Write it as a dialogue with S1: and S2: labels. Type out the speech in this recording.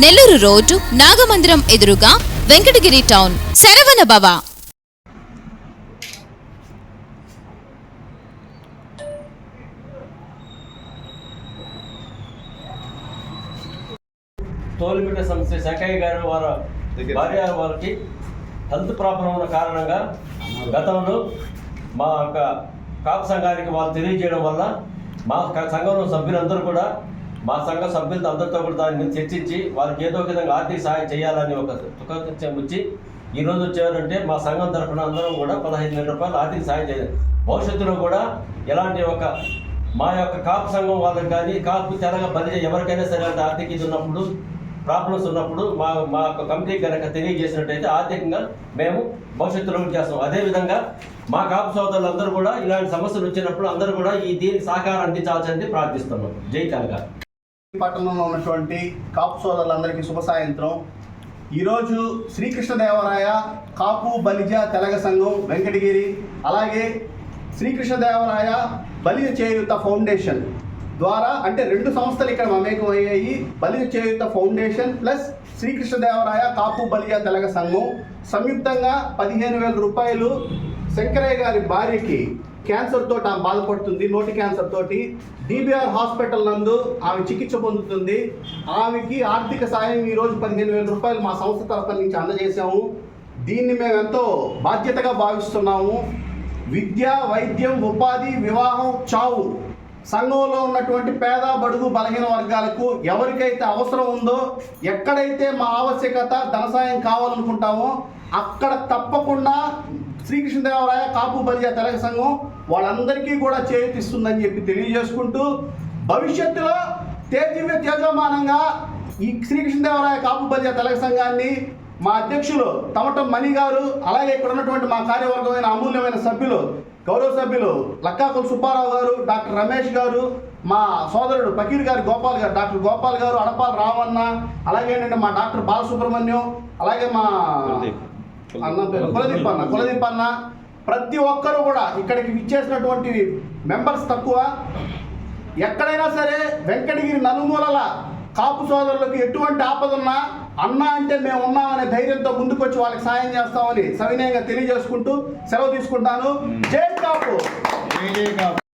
S1: Nellore road Nagamandiram ఎదురుగా Venkatagiri town. Saravana భవ.
S2: తోలుబిడ్డ సమస్య శంకయ్య గారు వారి భార్య వారికి హెల్త్ ప్రాబ్లం ఉన్న కారణంగా గతంలో మా యొక్క కాపు సంఘానికి వాళ్ళు తెలియజేయడం వల్ల మా సంఘంలో సభ్యులందరూ కూడా మా సంఘ సభ్యులతో అందరితో కూడా దాన్ని చర్చించి వారికి ఏదో విధంగా ఆర్థిక సహాయం చేయాలని ఒక తుకం వచ్చి ఈ రోజు వచ్చారంటే మా సంఘం తరఫున అందరం కూడా పదహైదు వేల రూపాయలు ఆర్థిక సహాయం చేయాలి. భవిష్యత్తులో కూడా ఎలాంటి ఒక మా యొక్క కాపు సంఘం వాళ్ళకి కానీ కాపు తెలంగాణ బలి ఎవరికైనా సరే అంటే ఆర్థిక ఇది ఉన్నప్పుడు ప్రాబ్లమ్స్ ఉన్నప్పుడు మా మా యొక్క కంపెనీ కనుక తెలియజేసినట్టయితే ఆర్థికంగా మేము భవిష్యత్తులో చేస్తాం. అదేవిధంగా మా కాపు సోదరులందరూ కూడా ఇలాంటి సమస్యలు వచ్చినప్పుడు అందరూ కూడా ఈ దీనికి సహకారం అందించాల్సింది ప్రార్థిస్తున్నాం. జై తెలంగాణ.
S3: పట్టణంలో ఉన్నటువంటి కాపు సోదరులందరికీ శుభ సాయంత్రం. ఈరోజు శ్రీకృష్ణదేవరాయ కాపు బలిజ తెలగ సంఘం వెంకటగిరి అలాగే శ్రీకృష్ణదేవరాయ బలిజ చేయుత ఫౌండేషన్ ద్వారా అంటే రెండు సంస్థలు ఇక్కడ మమేకం అయ్యాయి బలిజ చేయుత ఫౌండేషన్ ప్లస్ శ్రీకృష్ణదేవరాయ కాపు బలిజ తెలగ సంఘం. సంయుక్తంగా పదిహేను వేల రూపాయలు శంకరయ్య గారి భార్యకి క్యాన్సర్ తోటి ఆమె బాధపడుతుంది నోటి క్యాన్సర్ తోటి. డిబిఆర్ హాస్పిటల్ నందు ఆమె చికిత్స పొందుతుంది. ఆమెకి ఆర్థిక సాయం ఈ రోజు పదిహేను వేల రూపాయలు మా సంస్థ తరఫున నుంచి అందజేశాము. దీన్ని మేము ఎంతో బాధ్యతగా భావిస్తున్నాము. విద్య వైద్యం ఉపాధి వివాహం చావు. సంఘంలో ఉన్నటువంటి పేద బడుగు బలహీన వర్గాలకు ఎవరికైతే అవసరం ఉందో ఎక్కడైతే మా ఆవశ్యకత ధన సాయం కావాలనుకుంటామో అక్కడ తప్పకుండా శ్రీకృష్ణదేవరాయ కాపు బలిజ తెలగ సంఘం వాళ్ళందరికీ కూడా చేయితిస్తుందని చెప్పి తెలియజేసుకుంటూ భవిష్యత్తులో తేజవ్య తేజోమానంగా ఈ శ్రీకృష్ణదేవరాయ కాపు బలిజ తెలగ సంఘాన్ని మా అధ్యక్షులు తమటం మణి గారు అలాగే ఇక్కడ ఉన్నటువంటి మా కార్యవర్గమైన అమూల్యమైన సభ్యులు గౌరవ సభ్యులు లక్కాకుల సుబ్బారావు గారు డాక్టర్ రమేష్ గారు మా సోదరుడు పకీర్ గారు గోపాల్ గారు డాక్టర్ గోపాల్ గారు అడపాల్ రామన్న అలాగే ఏంటంటే మా డాక్టర్ బాలసుబ్రహ్మణ్యం అలాగే మా అన్న పేరు కులదీప్ అన్న కులదీప్ అన్న ప్రతి ఒక్కరూ కూడా ఇక్కడికి ఇచ్చేసినటువంటి మెంబర్స్ తక్కువ. ఎక్కడైనా సరే వెంకటగిరి నలుమూలల కాపు సోదరులకు ఎటువంటి ఆపదున్నా అన్న అంటే మేము ఉన్నామనే ధైర్యంతో ముందుకొచ్చి వాళ్ళకి సాయం చేస్తామని సవినయంగా తెలియజేసుకుంటూ సెలవు తీసుకుంటాను. జై కాపు.